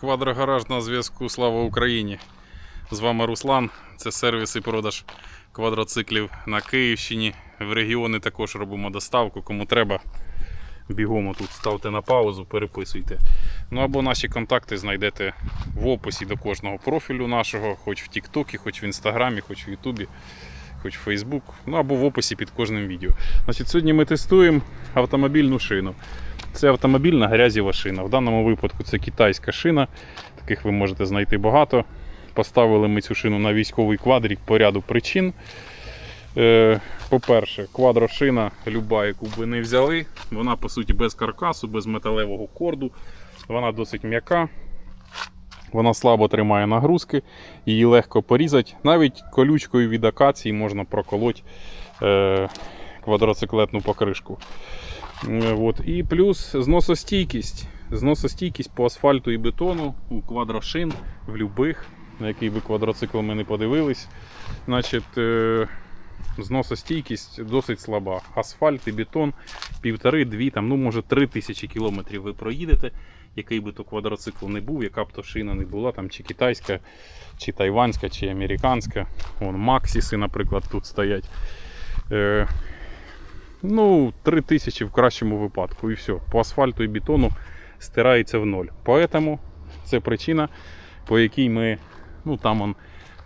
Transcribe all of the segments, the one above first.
Квадрогараж на зв'язку. Слава Україні! З вами Руслан. Це сервіс і продаж квадроциклів на Київщині. В регіони також робимо доставку. Кому треба, бігом тут ставте на паузу, переписуйте. Ну або наші контакти знайдете в описі до кожного профілю нашого, хоч в Тіктокі, хоч в Інстаграмі, хоч в Ютубі, хоч в Фейсбук. Ну або в описі під кожним відео. Значить, сьогодні ми тестуємо автомобільну шину. Це автомобільна грязєва шина. В даному випадку це китайська шина. Таких ви можете знайти багато. Поставили ми цю шину на військовий квадрік по ряду причин. Е, По-перше, квадрошина, люба, яку б ви не взяли, вона по суті без каркасу, без металевого корду. Вона досить м'яка. Вона слабо тримає нагрузки, її легко порізати. Навіть колючкою від акації можна проколоть е, квадроциклетну покришку. Е, От. І плюс зносостійкість. Зносостійкість по асфальту і бетону у квадрошин в любих, на який би квадроцикл ми не подивились. Значить, е, зносостійкість досить слаба. Асфальт і бетон півтори-дві, там, ну може три тисячі кілометрів ви проїдете, який би то квадроцикл не був, яка б то шина не була, там чи китайська, чи тайванська, чи американська. Вон Максіси, наприклад, тут стоять. Ну, 3000 в кращому випадку. І все. По асфальту і бетону стирається в ноль. Поэтому це причина, по якій ми, ну там он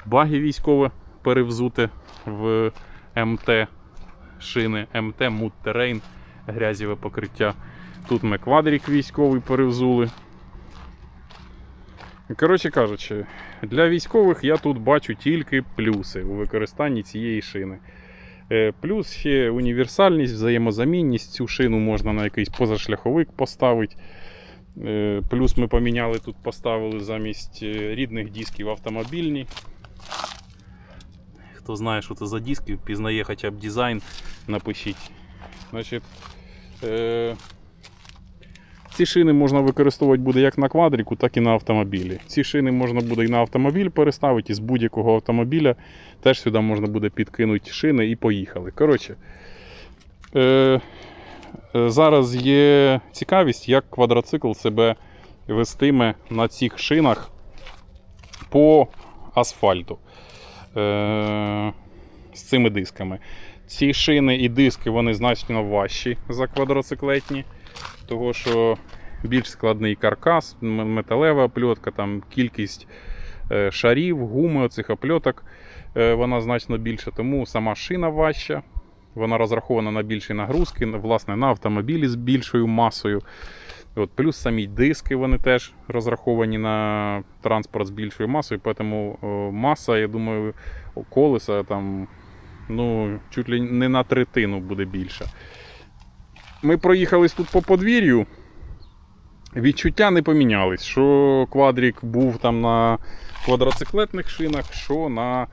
баги військове перевзуте в МТ шини, МТ, мут терейн, грязєве покриття. Тут ми квадрік військовий перевзули. Коротше кажучи, для військових я тут бачу тільки плюси у використанні цієї шини. Е, Плюс ще універсальність, взаємозамінність. Цю шину можна на якийсь позашляховик поставити. Е, Плюс ми поміняли тут, поставили замість е, рідних дисків автомобільні. Хто знає, що це за диски, пізнає хоча б дизайн, напишіть. Значить, ці шини можна використовувати буде як на квадріку, так і на автомобілі. Ці шини можна буде і на автомобіль переставити, і з будь-якого автомобіля теж сюди можна буде підкинути шини і поїхали. Коротше, е, е, зараз є цікавість, як квадроцикл себе вестиме на цих шинах по асфальту е, з цими дисками. Ці шини і диски вони значно важчі за квадроциклетні, того що більш складний каркас, металева опльотка, там кількість е, шарів, гуми оцих опльоток е, вона значно більша, тому сама шина важча. Вона розрахована на більші нагрузки, на- власне, на автомобілі з більшою масою. От, плюс самі диски вони теж розраховані на транспорт з більшою масою, тому маса, я думаю, колеса там ну, чуть ли не на третину буде більша. Ми проїхались тут по подвір'ю. Відчуття не помінялись, що квадрік був там на квадроциклетних шинах, що на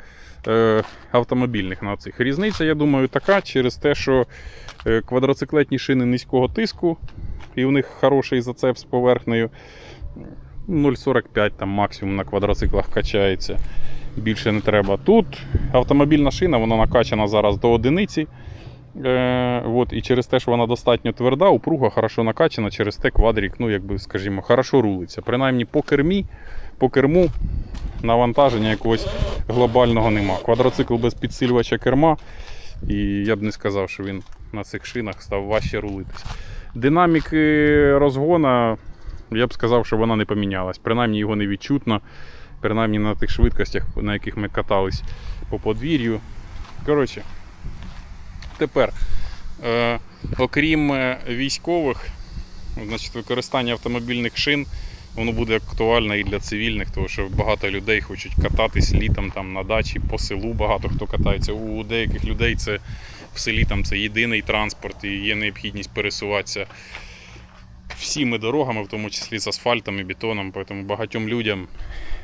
е, автомобільних на цих. Різниця, я думаю, така через те, що е, квадроциклетні шини низького тиску, і у них хороший зацеп з поверхнею. 0,45 там максимум на квадроциклах качається. Більше не треба. Тут автомобільна шина, вона накачана зараз до одиниці. Е, от, і через те, що вона достатньо тверда, упруга хорошо накачана, через те квадрік, ну, якби, скажімо, хорошо рулиться. Принаймні по кермі, по керму навантаження якогось глобального нема. Квадроцикл без підсилювача керма, і я б не сказав, що він на цих шинах став важче рулитись. Динаміки розгона, я б сказав, що вона не помінялась. Принаймні його не відчутно. Принаймні на тих швидкостях, на яких ми катались по подвір'ю. Коротше, тепер, е, окрім е, військових, значить, використання автомобільних шин, воно буде актуальне і для цивільних, тому що багато людей хочуть кататись літом там, на дачі, по селу багато хто катається. У деяких людей це в селі там, це єдиний транспорт і є необхідність пересуватися всіми дорогами, в тому числі з асфальтом і бетоном. Тому багатьом людям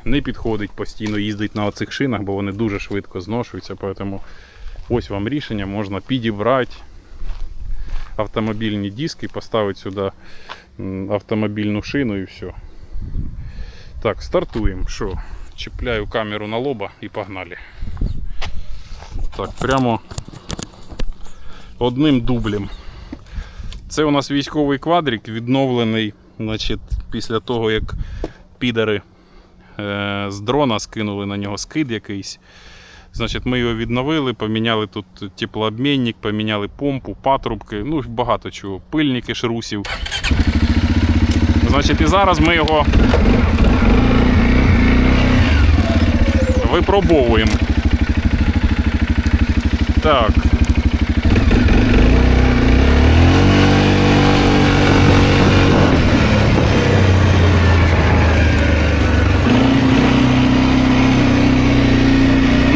не підходить постійно їздити на оцих шинах, бо вони дуже швидко зношуються. Тому ось вам рішення, можна підібрати автомобільні диски, поставити сюди автомобільну шину і все. Так, стартуємо. Що? Чіпляю камеру на лоба і погнали. Так, прямо одним дублем. Це у нас військовий квадрик, відновлений значить, після того, як підари е, з дрона скинули на нього скид якийсь. Значить, ми його відновили, поміняли тут теплообмінник, поміняли помпу, патрубки, ну багато чого, пильники шрусів. Значить, і зараз ми його випробовуємо. Так.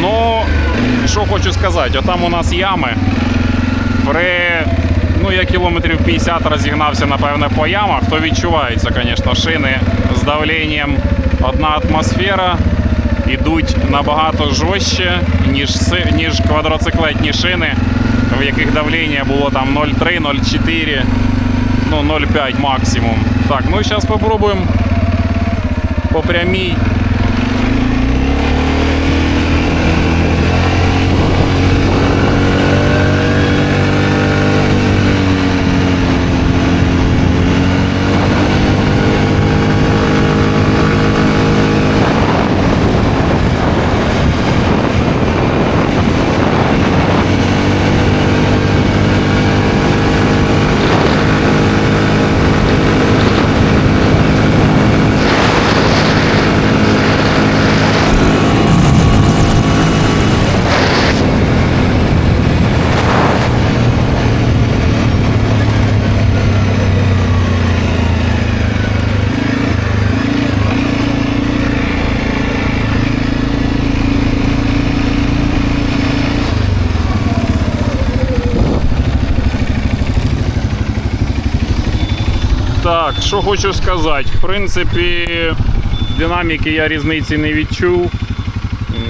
Ну, що хочу сказати, отам у нас ями. При, ну, я кілометрів 50 розігнався, напевне, по ямах, то відчувається, звісно, шини з давленням одна атмосфера. Ідуть набагато жорстче, ніж, ніж квадроциклетні шини, в яких давлення було там 0,3, 0,4, ну 0,5 максимум. Так, ну і зараз спробуємо по прямій. Так, що хочу сказати. В принципі, динаміки я різниці не відчув.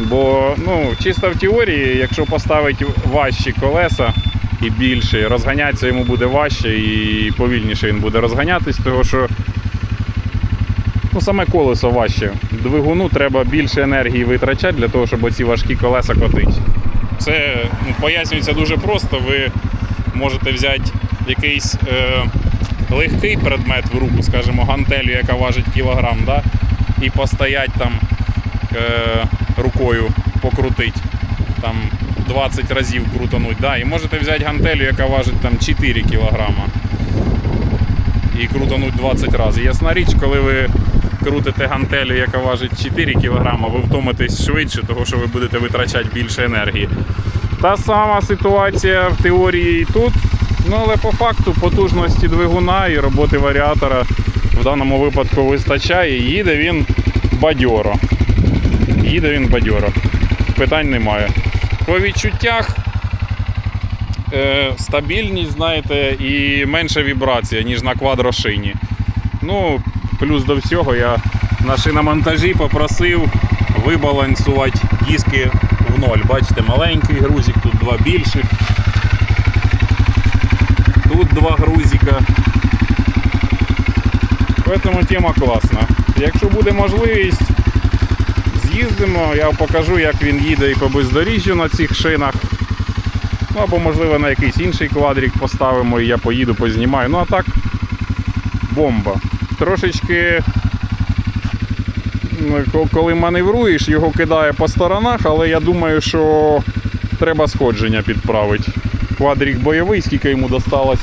Бо ну, чисто в теорії, якщо поставити важчі колеса і більше, розганятися йому буде важче і повільніше він буде розганятись, тому що ну, саме колесо важче. Двигуну треба більше енергії витрачати для того, щоб оці важкі колеса котити. Це ну, пояснюється дуже просто. Ви можете взяти якийсь е, легкий предмет в руку, скажімо, гантелю, яка важить кілограм, да? і постоять там е, рукою покрутить. Там 20 разів крутануть. Да? І можете взяти гантелю, яка важить там 4 кілограма. І крутануть 20 разів. Ясна річ, коли ви крутите гантелю, яка важить 4 кг, ви втомитесь швидше, тому що ви будете витрачати більше енергії. Та сама ситуація в теорії і тут. Ну, але по факту потужності двигуна і роботи варіатора в даному випадку вистачає. Їде він бадьоро. Їде він бадьоро. Питань немає. По відчуттях е, стабільність, знаєте, і менша вібрація, ніж на квадрошині. Ну, плюс до всього я на шиномонтажі попросив вибалансувати диски в ноль. Бачите, маленький грузик, тут два більших. Тут два грузика. Поэтому тема класна. Якщо буде можливість, з'їздимо, я покажу, як він їде і по бездоріжжю на цих шинах. Ну або можливо на якийсь інший квадрик поставимо і я поїду, познімаю. Ну а так, бомба. Трошечки, коли маневруєш, його кидає по сторонах, але я думаю, що треба сходження підправити. Квадрик бойовий, скільки йому досталось,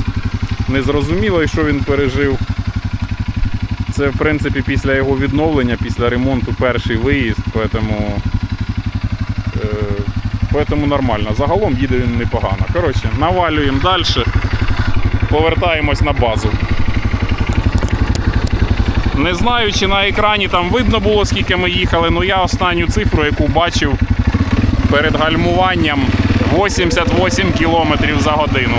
незрозуміло, що він пережив. Це, в принципі, після його відновлення, після ремонту перший виїзд, поэтому, е, поэтому нормально. Загалом їде він непогано. Коротше, навалюємо далі, повертаємось на базу. Не знаю, чи на екрані там видно було, скільки ми їхали, але я останню цифру, яку бачив перед гальмуванням 88 км за годину.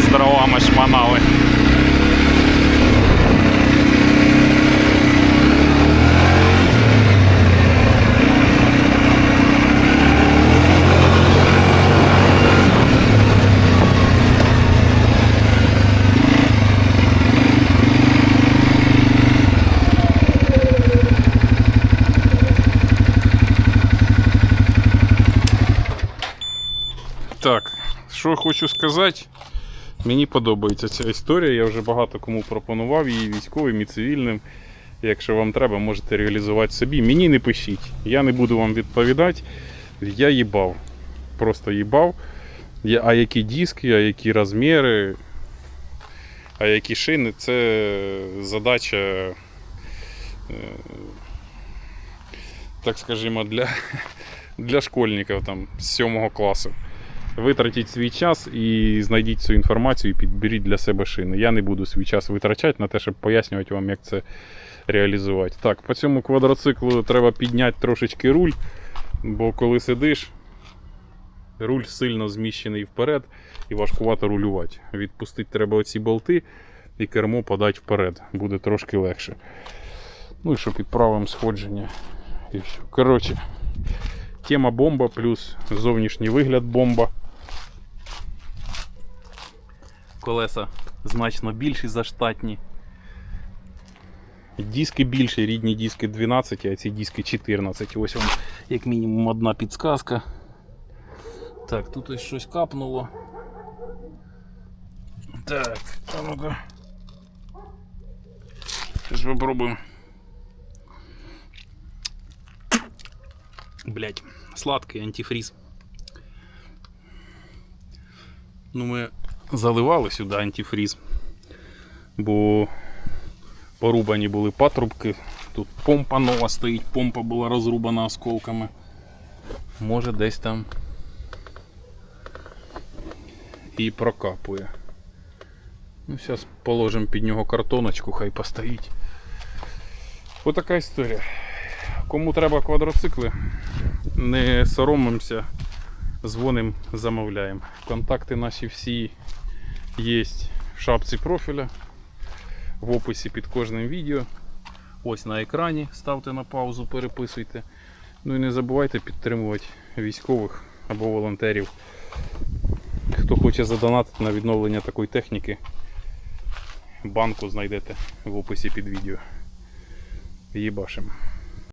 З дровами шманали. Так, що хочу сказати. Мені подобається ця історія. Я вже багато кому пропонував її військовим і цивільним. Якщо вам треба, можете реалізувати собі. Мені не пишіть. Я не буду вам відповідати. Я їбав. Просто їбав. А які диски, а які розміри, а які шини, це задача, е, так скажімо, для, для школьників там, з 7 класу. Витратіть свій час і знайдіть цю інформацію і підберіть для себе шини. Я не буду свій час витрачати на те, щоб пояснювати вам, як це реалізувати. Так, по цьому квадроциклу треба підняти трошечки руль, бо коли сидиш, руль сильно зміщений вперед і важкувато рулювати. Відпустити треба оці болти і кермо подати вперед. Буде трошки легше. Ну і що підправимо сходження. І все. Коротше, тема бомба плюс зовнішній вигляд бомба. Колеса значно більші за штатні. Диски більші, рідні диски 12, а ці диски 14. Ось вам як мінімум одна підсказка. Так, тут ось щось капнуло. Так, а ну-ка. Зараз попробуємо. Блять, сладкий антифриз. Ну, ми заливали сюди антифриз, бо порубані були патрубки. Тут помпа нова стоїть, помпа була розрубана осколками. Може десь там і прокапує. Ну, зараз положимо під нього картоночку, хай постоїть. Отака історія. Кому треба квадроцикли, не соромимося, дзвоним, замовляємо. Контакти наші всі є в шапці профіля, в описі під кожним відео. Ось на екрані. Ставте на паузу, переписуйте. Ну і не забувайте підтримувати військових або волонтерів. Хто хоче задонатити на відновлення такої техніки, банку знайдете в описі під відео. Їбашимо.